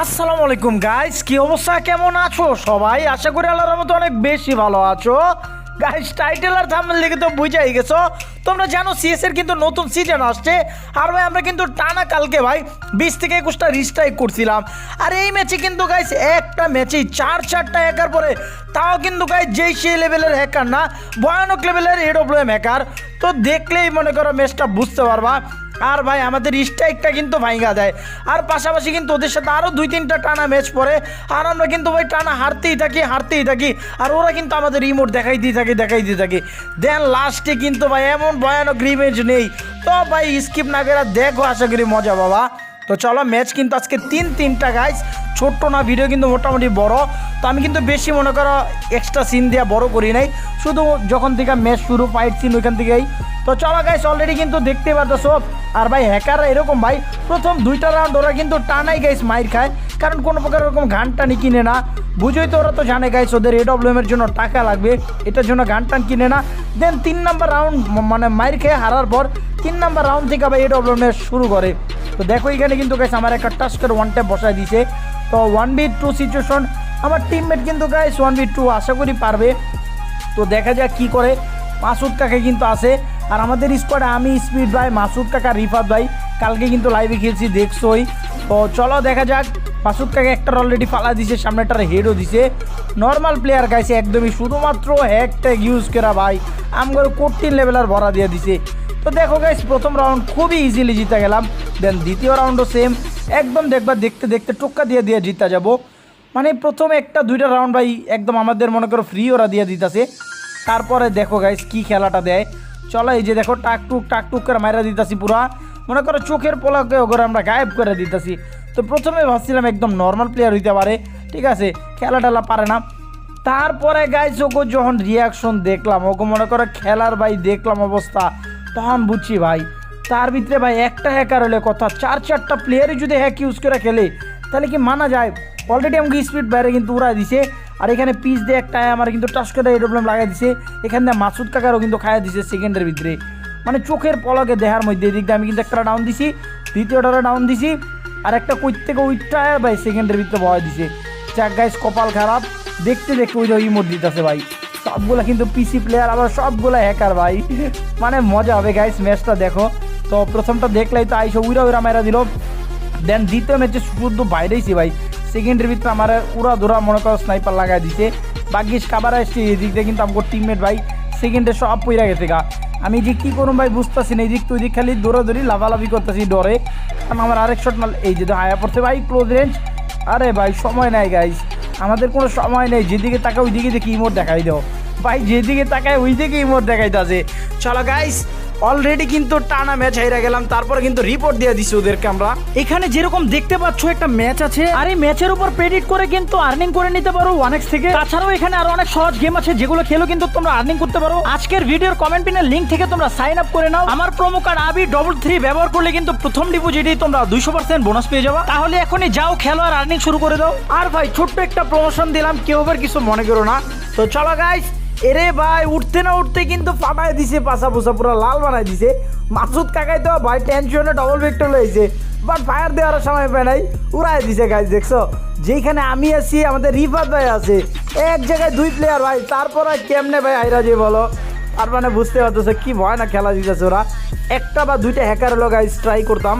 আসসালামু আলাইকুম গাইস কি অবস্থা? কেমন আছো সবাই? আশা করি আল্লাহর মতো অনেক বেশি ভালো আছো। গাইস টাইটেল আর থাম্বনেল দেখে তো বুঝাই গেছো। তোমরা জানো সিএস এর কিন্তু নতুন সিজন আসছে। আর ভাই, আমরা কিন্তু টানা কালকে ভাই, বিশ থেকে একুশটা রিস্ট্রাইক করছিলাম। আর এই ম্যাচে কিন্তু গাইস একটা ম্যাচেই চার চারটা হ্যাকার পরে তাও কিন্তু গাইস যেই সেই লেভেলের হ্যাকার না, ভয়ানক লেভেলের এডব্লিউএম হ্যাকার তো দেখলেই মনে করো ম্যাচটা বুঝতে পারবা। আর ভাই, আমাদের স্ট্রাইকটা কিন্তু ভাইঙ্গা দেয়। আর পাশাপাশি কিন্তু ওদের সাথে আরও দুই তিনটা টানা ম্যাচ পড়ে। আর আমরা কিন্তু ভাই টানা হারতেই থাকি হারতেই থাকি। আর ওরা কিন্তু আমাদের রিমোট দেখাই দিয়ে থাকে দেখাই দিয়ে থাকে। দেন লাস্টে কিন্তু ভাই, এমন ভয়ানক রিমেজ নেই। তো ভাই স্কিপ না করে দেখো, আশা করি মজা বাবা তো চলো ম্যাচ কিন্তু আজকে তিন তিনটা গাইজ ছোট্ট না ভিডিও কিন্তু মোটামুটি বড়। তো আমি কিন্তু বেশি মনে করো এক্সট্রা সিন দিয়ে বড় করি নাই। শুধু যখন থেকে ম্যাচ শুরু ফাইট সিন ওইখান থেকেই। তো চলো গাইস অলরেডি কিন্তু দেখতে পারতেছো। আর ভাই হ্যাকাররা এরকম ভাই, প্রথম দুইটা রাউন্ড ওরা কিন্তু টানাই গাইস মাইর খায়। কারণ কোনো প্রকার ওরকম গান টানি কিনে না। বুঝোই তো ওরা তো জানে গাইস ওদের এডব্লিউএম এর জন্য টাকা লাগবে। এটার জন্য গান টান কিনে না। দেন তিন নাম্বার রাউন্ড মানে মাইর খেয়ে হারার পর তিন নাম্বার রাউন্ড থেকে আবার এডব্লিউএম এর শুরু করে। তো দেখো, এখানে কিন্তু গাইস আমার একটা টাচ করে ওয়ান ট্যাপ বসায় দিছে তো ওয়ান বি টু সিচুয়েশন আমার টিমমেট কিন্তু গাইস ওয়ান বি টু আশা করি পারবে। তো দেখা যাক কি করে। মাসুদ কাকে কিন্তু আছে আর আমাদের স্কোয়াডে আমি স্পিড ভাই, মাসুদ কাকা, রিফাত ভাই। কালকে কিন্তু লাইভে খেলছি, দেখছোই। তো চলো, দেখা যাক। মাসুদ কাকে একটা অলরেডি ফালা দিছে সামনেটার হেডও দিছে নর্মাল প্লেয়ার গাইছে একদমই শুধুমাত্র হ্যাক ট্যাগ ইউজ করা ভাই। আমগর কোটিন লেভেলার ভরা দিয়ে দিছে তো দেখো গাইস প্রথম রাউন্ড খুবই ইজিলি জিতে গেলাম। দেন দ্বিতীয় রাউন্ডও সেম একদম দেখবা, দেখতে দেখতে টোক্কা দিয়ে দিয়ে জিতা যাব। মানে প্রথম একটা, দুইটা রাউন্ড ভাই একদম আমাদের মনে করো ফ্রি ওরা দিয়ে দিতেছে। তারপরে দেখো গাইস কি খেলাটা দেয়। চলো এই যে দেখো টাক টুক টাক টুক করে মাইরা দিতেছি পুরা। মনে করো চোখের পোলাকে ওগুলো আমরা গায়েব করে দিতেছি। তো প্রথমে ভাবছিলাম একদম নর্মাল প্লেয়ার হইতে পারে। ঠিক আছে খেলা টেলা পারে না। তারপরে গাইস ওকে যখন রিয়াকশন দেখলাম ওকে মনে করো খেলার ভাই দেখলাম অবস্থা। তখন বুঝছি ভাই। তার ভিতরে ভাই একটা হ্যাকার হলে কথা। চার, চারটা প্লেয়ারই যদি হ্যাক ইউজ করে খেলে, তাহলে কি মানা যায়? অলরেডি আমাকে স্পিড বাইরে কিন্তু উড়াই দিছে। আর এখানে পিস দিয়ে একটা আমার কিন্তু টাচ করে এরোপ্লেন লাগাই দিছে। এখানে মাসুদ কাকারও কিন্তু খাইয়া দিছে সেকেন্ডের ভিতরে। মানে চোখের পলকে দেহার মধ্যে, এদিক আমি কিন্তু একটা ডাউন দিছি, দ্বিতীয়টারও ডাউন দিছি। আর একটা কই থেকে ওইটা ভাই সেকেন্ডের ভিতরে বয় দিছে। যাক গাইস কপাল খারাপ। দেখতে দেখতে ওই যে ইমোট দিতেছে ভাই। সবগুলা কিন্তু পিসি প্লেয়ার আবার সবগুলা হ্যাকার ভাই। মানে মজা হবে গাইস ম্যাচটা দেখো। তো প্রথমটা দেখলেই তো আইসো উইরা উইরা মেরা দিল। দেন দ্বিতীয় ম্যাচে শুধু বাইরেইছি ভাই। সেকেন্ডের ভিতরে আমার উড়া ধরা মনে করো স্নাইপার লাগাই দিছে। বাগিস কাবার আসছে এদিক দিয়ে কিন্তু আমার টিমমেট ভাই। সেকেন্ডে সব পইরা গেছে গা। আমি যে কী করুন ভাই বুঝতেছি না, এই দিক তুই দিক খালি দৌড়াদৌড়ি লাফালাফি করতেছি ডরে। কারণ আমার আরেক শট মাল এই যে হায়া পড়ছে ভাই ক্লোজ রেঞ্জ আরে ভাই, সময় নাই গাইস আমাদের কোনো সময় নেই, যেদিকে তাকায় ওইদিকে দেখি ইমোট দেখাই দাও। ভাই, যেদিকে তাকায় ওই দিকে ইমোট যে। চলো গাইস অলরেডি কিন্তু টানা ম্যাচ হাইরা গেলাম, তারপরে কিন্তু রিপোর্ট দিয়ে দিছি ওদেরকে আমরা। এখানে যেরকম দেখতে পাচ্ছ একটা ম্যাচ আছে, আর এই ম্যাচের উপর প্রেডিট করে কিন্তু আর্নিং করে নিতে পারো ওয়ানেক্স থেকে। তাছাড়াও এখানে আরও অনেক সহজ গেম আছে, যেগুলো খেলেও কিন্তু তোমরা আর্নিং করতে পারো। আজকের ভিডিওর কমেন্ট পিনের লিঙ্ক থেকে তোমরা সাইন আপ করে নাও। আমার প্রোমো কার্ড আবি ডবল থ্রি ব্যবহার করলে কিন্তু প্রথম ডিপোজিটেই তোমরা দুইশো পার্সেন্ট বোনাস পেয়ে যাবে। তাহলে এখনই যাও, খেলো আর আর্নিং শুরু করে দাও। আর ভাই, ছোট্ট একটা প্রমোশন দিলাম, কেউ আবার কিছু মনে করো না। তো চলো গাইস এরে ভাই, উঠতে না উঠতে কিন্তু ফাটাই দিছে পাশা পোসা পুরো লাল বানাই দিছে। মাসুদ কাকাই তো ভাই টেনশনে ডবল ভেক্টর লইছে বাট ফায়ার দেওয়ার সময় পায় নাই উড়াই দিছে গাইজ দেখছ? যেখানে আমি আছি, আমাদের রিফাত ভাই আছে। এক জায়গায় দুই প্লেয়ার ভাই, তারপর কেমনে ভাই আইরা যে বলো? আর মানে বুঝতে পারতেছে কি ভয় না খেলা দিতেছে ওরা। একটা বা দুইটা হ্যাকার হলো গাইজ ট্রাই করতাম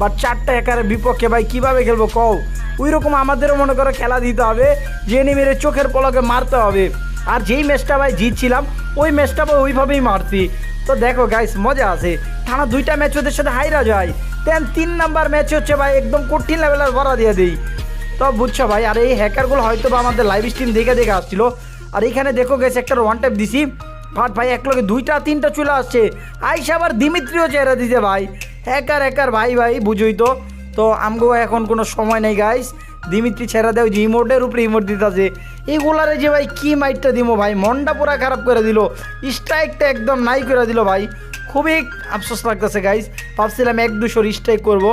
বাট চারটা হ্যাকারের বিপক্ষে ভাই কীভাবে খেলব কও? ওই রকম আমাদেরও মনে করো খেলা দিতে হবে, যে মেরে চোখের পলকে মারতে হবে। আর যেই ম্যাচটা ভাই জিতছিলাম, ওই ম্যাচটা ভাই ওইভাবেই মারছি। তো দেখো গাইস মজা আছে। টানা দুইটা ম্যাচ ওদের সাথে হাইরা যায় দেন তিন নাম্বার ম্যাচ হচ্ছে ভাই, একদম কঠিন লেভেলের ভরা দিয়ে দিই। তো বুঝছ ভাই, আর এই হ্যাকারগুলো হয়তো বা আমাদের লাইভ স্ট্রিম দেখে দেখে আসছিল। আর এইখানে দেখো গেছে একটা ওয়ান টাইপ দিছি। ফাট ভাই, এক লগে দুইটা, তিনটা চলে আসছে। আইসা আবার দিমিত্রিও চেহারা দিছে ভাই। হ্যাকার হ্যাকার ভাই ভাই, বুঝুই তো। তো আমগো এখন কোনো সময় নেই গাইস দিমিত্রি ছেড়া দেয় যে ইমোটের উপরে ইমোট দিতেছে। এগুলারে যে ভাই কি মাইটটা দিব ভাই? মনটা পুরা খারাপ করে দিল। স্ট্রাইকটা একদম নাই করে দিল ভাই। খুবই আফসোস লাগতেছে গাইস ভাবছিলাম এক দুশোর স্ট্রাইক করব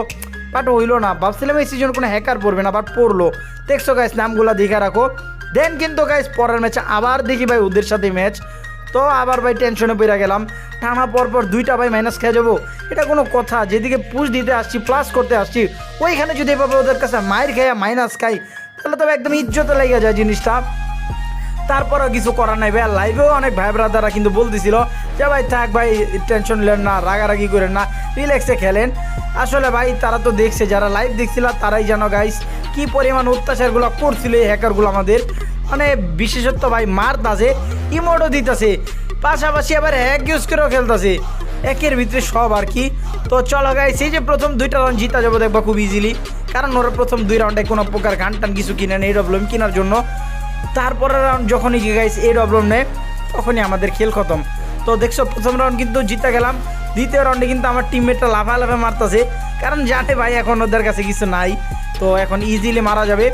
বাট হইল না। ভাবছিলাম এই সিজন কোনো হ্যাকার পড়বে না বাট পড়ল। দেখছ গাইস নামগুলা দেখে রাখো। দেন কিন্তু গাইস পরের ম্যাচে আবার দেখি ভাই ওদের সাথে ম্যাচ তো আবার ভাই টেনশনে পড়ে গেলাম। টানা পর পর দুইটা ভাই মাইনাস খেয়ে যাব। এটা কোনো কথা, যেদিকে পুশ দিতে আসছি প্লাস করতে আসছি, ওইখানে যদি এভাবে ওদের কাছে মায়ের খেয়ে মাইনাস খাই, তাহলে তবে একদম ইজ্জতে লেগে যায় জিনিসটা। তারপরেও কিছু করার নাই ভাই লাইভেও অনেক ভাই ব্রাদাররা কিন্তু বলতেছিল যে, ভাই থাক ভাই টেনশন নেন না, রাগারাগি করেন না রিল্যাক্সে খেলেন। আসলে ভাই, তারা তো দেখছে, যারা লাইভ দেখছিল, তারাই জানো গাইস কি পরিমাণ অত্যাচারগুলো করছিল এই হ্যাকারগুলো আমাদের। মানে বিশেষত্ব ভাই মারতাছে ইমোটও দিতেছে। পাশাপাশি আবার হ্যাক ইউজ করেও খেলতেছে। একের ভিতরে সব আর কি। তো চলো গাইস এই যে প্রথম দুইটা রাউন্ড জিতা যাব দেখবা খুব ইজিলি কারণ ওরা প্রথম দুই রাউন্ডে কোনো প্রকার গান টান কিছু কিনে নেই প্রবলেম কেনার জন্য। তারপরে রাউন্ড যখনই গাইস এই প্রবলেম নেই তখনই আমাদের খেল খতম। তো দেখছ, প্রথম রাউন্ড কিন্তু জিতে গেলাম। দ্বিতীয় রাউন্ডে কিন্তু আমার টিমমেটটা লাফা লাফা মারতেছে। কারণ জানে ভাই, এখন ওদের কাছে কিছু নাই। তো এখন ইজিলি মারা যাবে।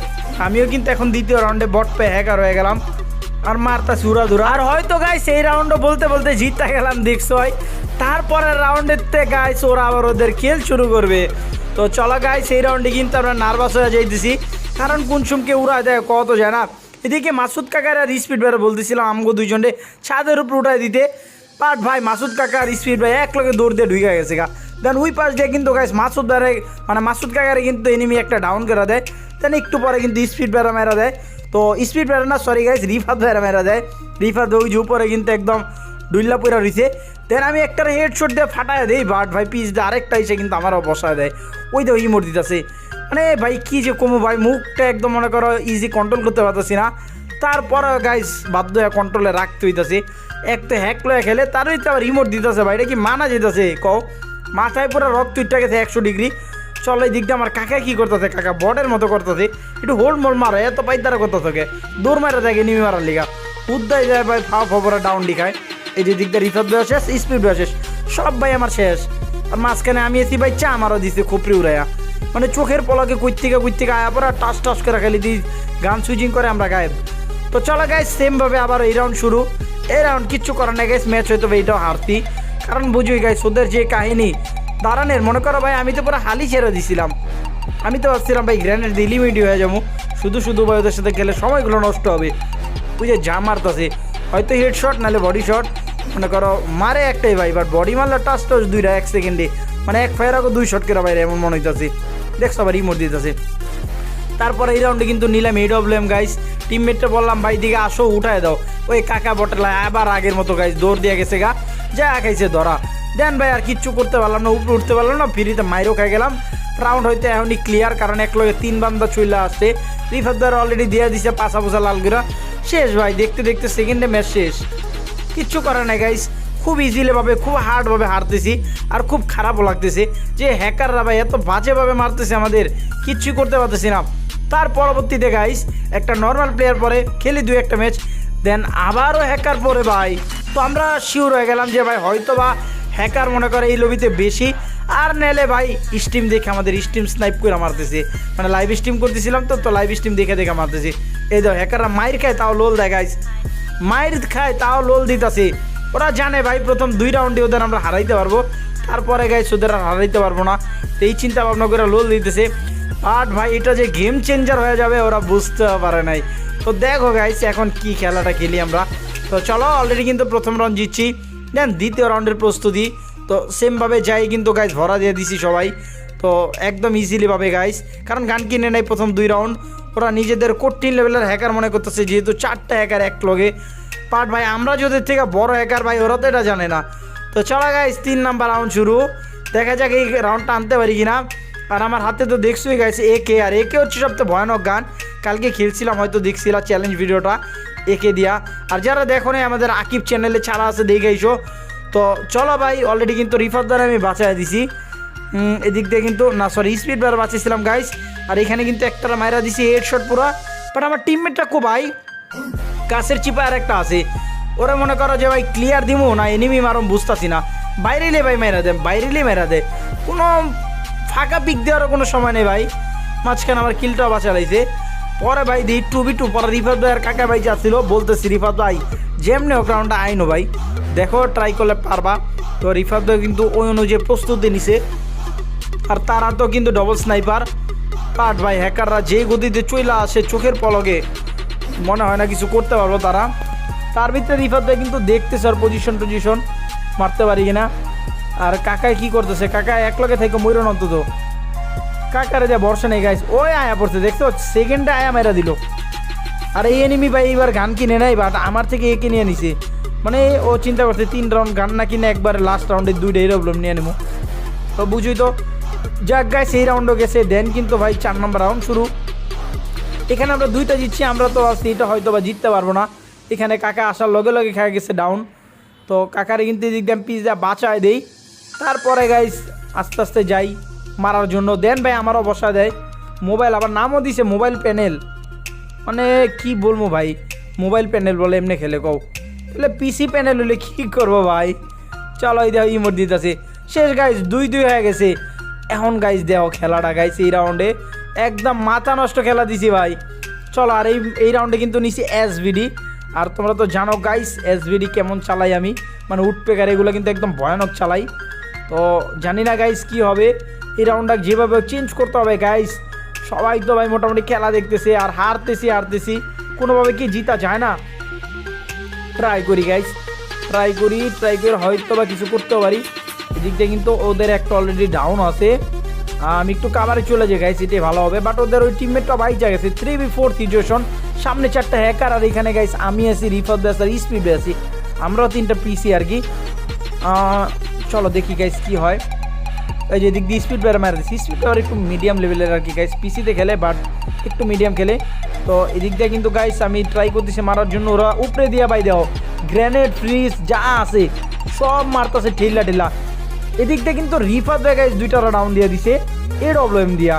আমিও কিন্তু এখন দ্বিতীয় রাউন্ডে বট পেয়ে হ্যাকার হয়ে গেলাম। আর মারতা সুরা দুরা আর হয়তো গাইস সেই রাউন্ডও বলতে বলতে জিততে গেলাম, দেখছ তারপরের রাউন্ডের তে গাইস ওরা আবার ওদের খেল শুরু করবে। তো চলো গাইস সেই রাউন্ডে কিন্তু আমরা নার্ভাস হয়ে যাইতেছি। কারণ কোন উড়ায় দেয়, কত যায় না? এদিকে মাসুদ কাকার আর স্পিড বেড়ে বলতেছিলাম আমগো দুইজনে ছাদের উপর উঠাই দিতে। বাট ভাই, মাসুদ কাকা আর স্পিড ভাই, এক লগে দৌড় দিয়ে ঢুকে গেছে গা। দেন ওই পাশ দিয়ে কিন্তু গাইস মাসুদ বেড়ে মানে মাসুদ কাকারে কিন্তু এনিমি একটা ডাউন করে দেয়। দেন একটু পরে কিন্তু স্পিড বেড়া মেরা দেয়। তো স্পিড বেড়া না সরি গাইস রিফাত বেড়া মেরা দেয়। রিফাত ওই উপরে কিন্তু একদম ডুইল্লা পুরা রইছে দেন আমি একটা হেডশট দিয়ে ফাটায় দেই বাট ভাই পিস দিয়ে আরেকটা এসে কিন্তু আমারও বসায় দেয়। ওই তো ইমোট দিতেছে। মানে ভাই কি যে কমো ভাই, মুখটা একদম মনে করো ইজি কন্ট্রোল করতে পারতেছি না। তারপরে গাইস বাধ্য হয়ে কন্ট্রোলে রাখতে হইতাছে। এক তো হ্যাক লয়ে খেলে, তারই তো আবার রিমোট দিতেছে ভাই, এটা কি মানা যেতেছে, কও? মাথায় পুরো রক্ত উঠতে গেছে একশো ডিগ্রি। চল এই দিকটা আমার কাকা কি করতেছে? কাকা বটের মতো করতেছে। একটু হোল মোল মারে, এত পাইতারা করতে থাকে দৌড় মারা থাকে নিমি মারার লিগা। উদ্দায় যায় ভাই, ফাও ফবরা ডাউন লিখায়। এই যে দিকটা রিফাত দেওয়া শেষ স্পিড দেওয়া শেষ। সব ভাই আমার শেষ। আর মাঝখানে আমি এসি ভাই চা আমারও দিছে খুপড়ি উড়াইয়া। মানে চোখের পলকে কুই থেকে কুই থেকে আয়া পরে টাস টাস করে খেলি দিই গান সুইচিং করে আমরা গায়েব। তো চলো গাইজ সেমভাবে আবার এই রাউন্ড শুরু। এই রাউন্ড কিচ্ছু করার না গাইজ ম্যাচ হয়তো এইটাও হারতি। কারণ বুঝুই গাইজ ওদের যে কাহিনী। দাঁড়ানের, মনে করো ভাই, আমি তো পুরো হালি ছেড়ে দিছিলাম। আমি তো ভাবছিলাম, ভাই গ্র্যানেড দিয়ে লিমিটি হয়ে যাব। শুধু শুধু ভাই, ওদের সাথে গেলে সময়গুলো নষ্ট হবে। ওই যে যা মারতেছে। হয়তো হেড শট নাহলে বডি শট মনে করো, মারে একটাই ভাই বাট বডি মারলে টাচ টাচ দুইটা, এক সেকেন্ডে মানে এক ফায়ার আগে দুই শট করে বাইরে, এমন মনে হইতেছে। দেখছ আবার রিমোট দিতেছে। তারপরে এই রাউন্ডে কিন্তু নিলাম এই ডব্লিউএম গাইস টিমমেটটা বললাম, ভাই দিকে আসো, উঠায় দাও। ওই কাকা বটলা আবার আগের মতো গাইস দৌড় দিয়ে গেছে গা। যা খাইছে, ধরা। দেন ভাই, আর কিচ্ছু করতে পারলাম না উপরে উঠতে পারলাম না, ফ্রিতে মাইরও খাই গেলাম। রাউন্ড হইতে এখনই ক্লিয়ার কারণ এক লগে তিন বান্দা চলে আসছে। রিফাদার অলরেডি দিয়ে দিছে পাশা পোষা লালগুড়া শেষ, ভাই, দেখতে দেখতে সেকেন্ডে ম্যাচ শেষ। কিচ্ছু করে নাই গাইস খুব ইজিলি ভাবে খুব হার্ডভাবে হারতেছি, আর খুব খারাপও লাগতেছে যে হ্যাকাররা ভাই, এত বাজেভাবে মারতেছে আমাদের। কিচ্ছুই করতে পারতেছি না। তার পরবর্তীতে গাইস একটা নর্মাল প্লেয়ার পরে খেলি দু একটা ম্যাচ দেন আবারও হ্যাকার পরে, ভাই। তো আমরা শিওর হয়ে গেলাম যে, ভাই হয়তো বা হ্যাকার মনে করে এই লবিতে বেশি। আর নেলে, ভাই স্টিম দেখে আমাদের স্টিম স্নাইপ করে মারতেছে। মানে লাইভ স্টিম করতেছিলাম তো তো লাইভ স্টিম দেখে দেখে মারতেছে। এই দেখো হ্যাকাররা মাইর খায়, তাও লোল দেয় গাইস মাইর খায়, তাও লোল দিতেছে। ওরা জানে, ভাই, প্রথম দুই রাউন্ডে ওদের আমরা হারাইতে পারব। তারপরে গাইস ওদের হারাইতে পারব না। এই চিন্তা ভাবনা করে লোল দিতেছে। আর ভাই, এটা যে গেম চেঞ্জার হয়ে যাবে, ওরা বুঝতে পারে নাই। তো দেখো গাইস এখন কি খেলাটা খেলি আমরা। তো চলো অলরেডি কিন্তু প্রথম রাউন্ড জিতছি। দেন দ্বিতীয় রাউন্ডের প্রস্তুতি। তো সেমভাবে যাই কিন্তু গাইস ভরা দিয়ে দিছি সবাই। তো একদম ইজিলি পাবে গাইস কারণ গান কিনে নেয় প্রথম দুই রাউন্ড ওরা নিজেদের কঠিন লেভেলের হ্যাকার মনে করতেছে, যেহেতু চারটা হ্যাকার এক লগে। পাট ভাই, আমরা যদি থেকে বড় হ্যাকার ভাই, ওরা তো এটা জানে না। তো চলা গাইস তিন নাম্বার রাউন্ড শুরু। দেখা যাক এই রাউন্ডটা আনতে পারি কিনা। আর আমার হাতে তো দেখছোই গাইছে এ কে আর একে হচ্ছে সবচেয়ে ভয়ানক গান। কালকে খেলছিলাম, হয়তো দেখছিলাম চ্যালেঞ্জ ভিডিওটা একে দিয়া। আর যারা দেখো নাই আমাদের আকিব চ্যানেলে ছাড়া আছে দেখাইছো তো চলো ভাই অলরেডি কিন্তু রিফার দ্বারা আমি বাঁচাই দিছি। এদিক দিয়ে কিন্তু, না সরি স্পিড বার বাঁচিয়েছিলাম গাইস আর এখানে কিন্তু একটা মাইরা দিছি হেড শট পুরো। বাট আমার টিমমেটটা কো ভাই কাছের চিপা আর একটা আছে। ওরা মনে করো যে, ভাই ক্লিয়ার দিমু না এনিমি মারম, বুঝতাছি না। বাইরেলে ভাই মেরা দে বাইরেলে মেরা দে কোনো ফাঁকা পিক দেওয়ারও কোনো সময় নেই ভাই। মাঝখানে আমার কিলটাও বাঁচা লাইছে। পরে ভাই দি টু বি টু পরে রিফাত ভাই আর কাকা ভাই যাচ্ছিল, বলতেছি, রিফাত ভাই, যেমনি হোক রাউন্ডটা আইনো ভাই। দেখো ট্রাই করলে পারবা। তো রিফাত ভাই কিন্তু ওই অনুযায়ী প্রস্তুতি নিছে। আর তারা তো কিন্তু ডবল স্নাইপার পাট ভাই হ্যাকাররা যে গতিতে চইলা আসে চোখের পলকে, মনে হয় না কিছু করতে পারব তারা। তার ভিতরে রিফাত ভাই কিন্তু দেখতেছে আর পজিশন টজিশন মারতে পারি কিনা? আর কাকায় কি করতেছে? কাকা এক লগে থেকে ময়ূরন অন্তত। কাকারে যা বর্ষা নেই গাইস ওই আয়া পড়ছে, দেখছ? সেকেন্ডে আয়া মেরা দিল। আর, এই এনিমি ভাই এইবার গান কিনে নাই বাট আমার থেকে এ কিনে নিছে মানে ও চিন্তা করছে, তিন রাউন্ড গান না কিনে একবার লাস্ট রাউন্ডে দুইটা এরোপ্লেন নিয়ে নেব তো বুঝুই তো। যাক গাই সেই রাউন্ডও গেছে। দেন কিন্তু ভাই চার নম্বর রাউন্ড শুরু। এখানে আমরা দুইটা জিতছি, আমরা তো এটা হয়তো বা জিততে পারব না। এখানে কাকা আসার লগে লগে খেয়ে গেছে ডাউন তো কাকারে কিন্তু এদিক দিয়ে দিয়ে বাঁচায় দেই। তারপরে গাইস আস্তে আস্তে যাই, মারার জন্য। দেন ভাই আমারও বসা দেয়। মোবাইল আবার নামও দিছে মোবাইল প্যানেল মানে কি বলব ভাই মোবাইল প্যানেল বলে এমনি খেলে কও। তাহলে পিসি প্যানেল হলে কী করব ভাই? চলো এই দেখো ইমোট দিতেছে। শেষ গাইজ দুই দুই হয়ে গেছে। এখন গাইজ দেও খেলাটা গাইজ এই রাউন্ডে একদম মাথা নষ্ট খেলা দিছি ভাই। চলো, আর এই এই রাউন্ডে কিন্তু নিছি এসভিডি আর তোমরা তো জানো গাইস এসভিডি কেমন চালাই আমি। মানে উঠপেকার এগুলো কিন্তু একদম ভয়ানক চালাই। তো জানি না গাইস কি হবে। এই রাউন্ডটা যেভাবে চেঞ্জ করতে হবে গাইস সবাই তো ভাই মোটামুটি খেলা দেখতেছে আর হারতেছি হারতেছি। কোনোভাবে কি জিতা যায় না। ট্রাই করি গাইস ট্রাই করি ট্রাই করে হয়তো বা কিছু করতে পারি। এদিক দিয়ে কিন্তু ওদের একটা অলরেডি ডাউন আছে। আমি একটু কাভারে চলে যাই গাইস এটাই ভালো হবে। বাট ওদের ওই টিমমেটটা বাইক গেছে। থ্রি বি ফোর সিচুয়েশন সামনে চারটা হ্যাকার আর এখানে গাইস আমি আছি রিফাত ব্যাস আর স্পিড আছি আমরাও তিনটা পিসি আর কি। চলো দেখি গাইস কি হয়। এই যে দিক দিয়ে স্পিড বেড়ে মারা দিচ্ছি স্পিড আবার একটু মিডিয়াম লেভেলের আর কি গাইস পিসিতে খেলে বাট একটু মিডিয়াম খেলে। তো এদিক দিয়ে কিন্তু গাইস আমি ট্রাই করতেছি মারার জন্য। ওরা উপরে দিয়া বাই দাও। গ্রেনেড ফ্রিজ যা আছে, সব মারতেছে ঠেলা ঠেলা। এদিক দিয়ে কিন্তু রিফাত ভাই গাইস দুইটা ডাউন দিয়ে দিছে। এ ডব্লিউ দিয়া।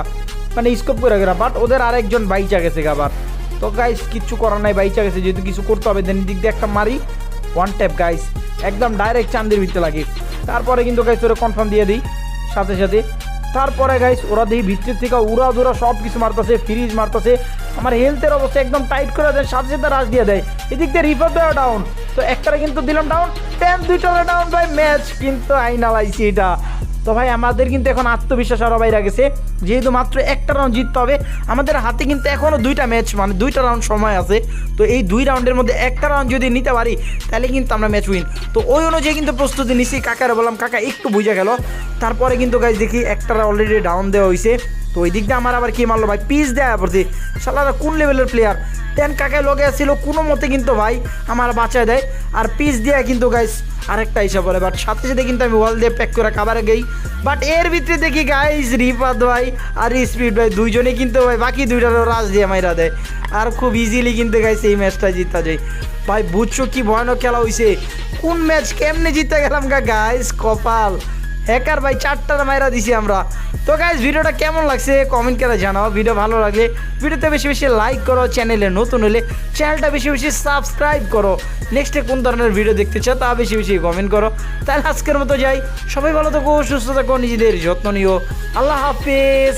মানে স্কোপ করে গেরা। বাট ওদের আরেকজন বাইচা গেছে আবার তো গাইস কিচ্ছু করার নাই, বাইচা গেছে। যেহেতু কিছু করতে হবে দেন দিক দিয়ে একটা মারি। ওয়ান ট্যাপ গাইস একদম ডাইরেক্ট চান্দের ভিতরে লাগে। তারপরে কিন্তু গাইস ওরা কনফার্ম দিয়ে দিই, সাথে সাথে। তারপরে গাইস ওরা দিই ভিত্তির থেকে উড়া দুরা সব কিছু মারতেছে ফ্রিজ মারতেছে। আমার হেলথের অবস্থা একদম টাইট করে দেয়, সাথে সাথে রাশ দিয়ে দেয়। এদিক দিয়ে রিফার দেওয়া ডাউন তো একটারে কিন্তু দিলাম ডাউন টেন দুইটারে ডাউন ভাই ম্যাচ কিন্তু আইনালাইছি এটা। তো ভাই, আমাদের কিন্তু এখন আত্মবিশ্বাস আরও বাইরে গেছে। যেহেতু মাত্র একটা রাউন্ড জিততে হবে, আমাদের হাতে কিন্তু এখনও দুইটা ম্যাচ মানে দুইটা রাউন্ড সময় আছে। তো এই দুই রাউন্ডের মধ্যে একটা রাউন্ড যদি নিতে পারি, তাহলে কিন্তু আমরা ম্যাচ উইন তো ওই অনুযায়ী কিন্তু প্রস্তুতি নিছি। কাকারে বললাম, কাকা, একটু বুঝে গেল। তারপরে কিন্তু গাইজ দেখি একটা অলরেডি ডাউন দেওয়া হয়েছে তো ওই দিক দিয়ে আমার আবার কি মারলো ভাই? পিস দেওয়া পড়ছে। সালাদা কোন লেভেলের প্লেয়ার তেন কাকে লগে আসছিল কোনো মতে কিন্তু ভাই আমার বাঁচায় দেয়। আর পিস দিয়ে কিন্তু গাইস আরেকটা হিসাব বলে। বাট সাথে সাথে কিন্তু আমি ওয়াল দিয়ে প্যাক করে কাবারে গেই। বাট এর ভিতরে দেখি গাইস রিফাত ভাই আর স্পিড ভাই দুইজনে কিন্তু ভাই, বাকি দুইটারও রাজ দিয়ে মাইরা দেয়। আর খুব ইজিলি কিন্তু গাইস এই ম্যাচটা জিতা যায়। ভাই বুঝছ কি ভয়ানক খেলা হইছে? কোন ম্যাচ কেমনে জিতে গেলাম গা গাইস কপাল। হ্যাকার ভাই চারটার মাইরা দিছি আমরা। তো গাইজ ভিডিওটা কেমন লাগছে কমেন্ট করে জানাও। ভিডিও ভালো লাগলে ভিডিওতে বেশি বেশি লাইক করো চ্যানেলে নতুন হলে চ্যানেলটা বেশি বেশি সাবস্ক্রাইব করো। নেক্সটে কোন ধরনের ভিডিও দেখতে চাও তা বেশি বেশি কমেন্ট করো। তাহলে আজকের মতো যাই। সবাই ভালো থাকো, সুস্থ থাকো, নিজেদের যত্ন নিও। আল্লাহ হাফিজ।